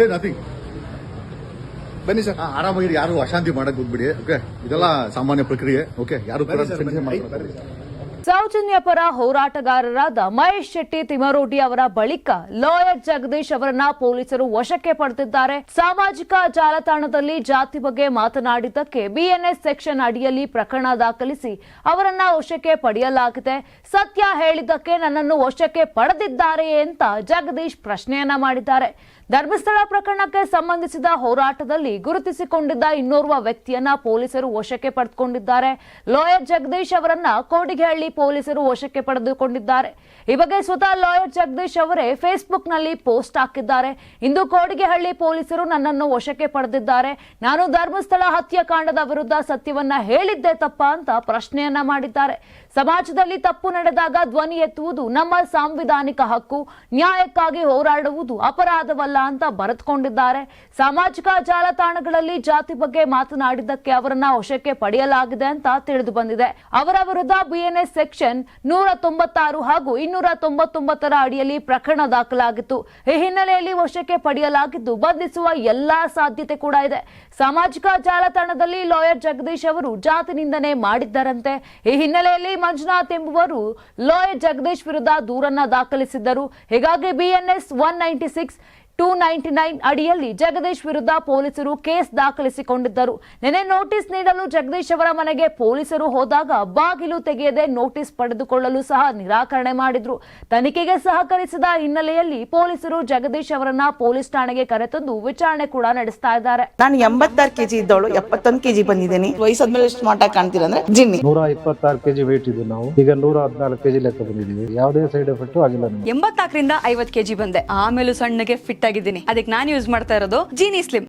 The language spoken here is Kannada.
ಸೇ ನಥಿಂಗ್ ಬನ್ನಿ ಸರ್. ಆರಾಮಾಗಿ ಯಾರು ಅಶಾಂತಿ ಮಾಡಕ್ ಹೋಗ್ಬಿಡಿ ಓಕೆ ಇದೆಲ್ಲ ಸಾಮಾನ್ಯ ಪ್ರಕ್ರಿಯೆ ಓಕೆ ಯಾರು ಕೂಡ. ಸೌಜನ್ಯ ಪರ ಹೋರಾಟಗಾರರಾದ ಮಹೇಶ್ ಶೆಟ್ಟಿ ತಿಮರೋಡಿ ಅವರ ಬಳಿಕ ಲಾಯರ್ ಜಗದೀಶ್ ಅವರನ್ನ ಪೊಲೀಸರು ವಶಕ್ಕೆ ಪಡೆದಿದ್ದಾರೆ. ಸಾಮಾಜಿಕ ಜಾಲತಾಣದಲ್ಲಿ ಜಾತಿ ಬಗ್ಗೆ ಮಾತನಾಡಿದ್ದಕ್ಕೆ ಬಿಎನ್ಎಸ್ ಸೆಕ್ಷನ್ ಅಡಿಯಲ್ಲಿ ಪ್ರಕರಣ ದಾಖಲಿಸಿ ಅವರನ್ನ ವಶಕ್ಕೆ ಪಡೆಯಲಾಗಿದೆ. ಸತ್ಯ ಹೇಳಿದ್ದಕ್ಕೆ ನನ್ನನ್ನು ವಶಕ್ಕೆ ಪಡೆದಿದ್ದಾರೆಯೇ ಅಂತ ಜಗದೀಶ್ ಪ್ರಶ್ನೆಯನ್ನ ಮಾಡಿದ್ದಾರೆ. ಧರ್ಮಸ್ಥಳ ಪ್ರಕರಣಕ್ಕೆ ಸಂಬಂಧಿಸಿದ ಹೋರಾಟದಲ್ಲಿ ಗುರುತಿಸಿಕೊಂಡಿದ್ದ ಇನ್ನೋರ್ವ ವ್ಯಕ್ತಿಯನ್ನ ಪೊಲೀಸರು ವಶಕ್ಕೆ ಪಡೆದುಕೊಂಡಿದ್ದಾರೆ. ಲಾಯರ್ ಜಗದೀಶ್ ಅವರನ್ನ ಕೋಡಿಗೆಹಳ್ಳಿ ಪೊಲೀಸರು ವಶಕ್ಕೆ ಪಡೆದುಕೊಂಡಿದ್ದಾರೆ. ಈ ಬಗ್ಗೆ ಸ್ವತಃ ಲಾಯರ್ ಜಗದೀಶ್ ಅವರೇ ಫೇಸ್ಬುಕ್ನಲ್ಲಿ ಪೋಸ್ಟ್ ಹಾಕಿದ್ದಾರೆ. ಇಂದು ಕೋಡಿಗೆಹಳ್ಳಿ ಪೊಲೀಸರು ನನ್ನನ್ನು ವಶಕ್ಕೆ ಪಡೆದಿದ್ದಾರೆ. ನಾನು ಧರ್ಮಸ್ಥಳ ಹತ್ಯಾಕಾಂಡದ ವಿರುದ್ಧ ಸತ್ಯವನ್ನ ಹೇಳಿದ್ದೆ ತಪ್ಪ ಅಂತ ಪ್ರಶ್ನೆಯನ್ನ ಮಾಡಿದ್ದಾರೆ. ಸಮಾಜದಲ್ಲಿ ತಪ್ಪು ನಡೆದಾಗ ಧ್ವನಿ ಎತ್ತುವುದು ನಮ್ಮ ಸಾಂವಿಧಾನಿಕ ಹಕ್ಕು. ನ್ಯಾಯಕ್ಕಾಗಿ ಹೋರಾಡುವುದು ಅಪರಾಧವಲ್ಲ ಅಂತ ಬರೆದುಕೊಂಡಿದ್ದಾರೆ. ಸಾಮಾಜಿಕ ಜಾಲತಾಣಗಳಲ್ಲಿ ಜಾತಿ ಬಗ್ಗೆ ಮಾತನಾಡಿದ್ದಕ್ಕೆ ಅವರನ್ನ ವಶಕ್ಕೆ ಪಡೆಯಲಾಗಿದೆ ಅಂತ ತಿಳಿದು ಬಂದಿದೆ. ಅವರ ವಿರುದ್ಧ ಬಿಎನ್ಎಸ್ ಸೆಕ್ಷನ್ ನೂರ ತೊಂಬತ್ತಾರು ಹಾಗೂ ಇನ್ನೂರ ತೊಂಬತ್ತೊಂಬತ್ತರ ಅಡಿಯಲ್ಲಿ ಪ್ರಕರಣ ದಾಖಲಾಗಿತ್ತು. ಈ ಹಿನ್ನೆಲೆಯಲ್ಲಿ ವಶಕ್ಕೆ ಪಡೆಯಲಾಗಿದ್ದು, ಬಂಧಿಸುವ ಎಲ್ಲಾ ಸಾಧ್ಯತೆ ಕೂಡ ಇದೆ. ಸಾಮಾಜಿಕ ಜಾಲತಾಣದಲ್ಲಿ ಲಾಯರ್ ಜಗದೀಶ್ ಅವರು ಜಾತಿ ನಿಂದನೆ ಮಾಡಿದ್ದರಂತೆ. ಈ ಹಿನ್ನೆಲೆಯಲ್ಲಿ ಮಂಜುನಾಥ್ ಎಂಬುವರು ಲಾಯರ್ ಜಗದೀಶ್ ವಿರುದ್ಧ ದೂರನ್ನ ದಾಖಲಿಸಿದ್ದರು. ಹೀಗಾಗಿ BNS one ninety six two ninety nine ಅಡಿಯಲ್ಲಿ ಜಗದೀಶ್ ವಿರುದ್ಧ ಪೊಲೀಸರು ಕೇಸ್ ದಾಖಲಿಸಿಕೊಂಡಿದ್ದರು. ನಿನ್ನೆ ನೋಟಿಸ್ ನೀಡಲು ಜಗದೀಶ್ ಅವರ ಮನೆಗೆ ಪೊಲೀಸರು ಹೋದಾಗ ಬಾಗಿಲು ತೆಗೆಯದೆ ನೋಟಿಸ್ ಪಡೆದುಕೊಳ್ಳಲು ಸಹ ನಿರಾಕರಣೆ ಮಾಡಿದ್ರು. ತನಿಖೆಗೆ ಸಹಕರಿಸಿದ ಹಿನ್ನೆಲೆಯಲ್ಲಿ ಪೊಲೀಸರು ಜಗದೀಶ್ ಅವರನ್ನ ಪೊಲೀಸ್ ಠಾಣೆಗೆ ಕರೆತಂದು ವಿಚಾರಣೆ ಕೂಡ ನಡೆಸ್ತಾ ಇದ್ದಾರೆ. ನಾನು ಎಂಬತ್ತಾರು ಕೆಜಿ ಇದ್ದವಳು ಎಪ್ಪತ್ತೊಂದು ಕೆಜಿ ಬಂದಿದ್ದೀನಿ. ವಯಸ್ಸಾದ್ಮೇಲೆ ಸ್ಮಾರ್ಟ್ ಆಗಿ ಕಾಣ್ತೀರ ಅಂದ್ರೆ ಜಿನ್ನಿ. ನೂರ ಇಪ್ಪತ್ತಾರು ಕೆಜಿ ವೇಟ್ ಇದ್ದು ನಾವು. ಈಗ ನೂರ ಹದಿನಾಲ್ಕು ಕೆಜಿ ಲೆಕ್ಕ ಬಂದಿದ್ದೀವಿ. ಯಾವುದೇ ಸೈಡ್ ಎಫೆಕ್ಟ್ ಆಗಿಲ್ಲ ಎಂಬತ್ನಾಲ್ಕರಿಂದ ಐವತ್ ಕೆಜಿ ಬಂದೆ. ಆಮೇಲೆ ಸಣ್ಣಗೆ ಫಿಟ್ ಆಗಿದ್ದೀನಿ ಅದಕ್ಕೆ ನಾನು ಯೂಸ್ ಮಾಡ್ತಾ ಇರೋದು ಜೀನಿ ಸ್ಲಿಮ್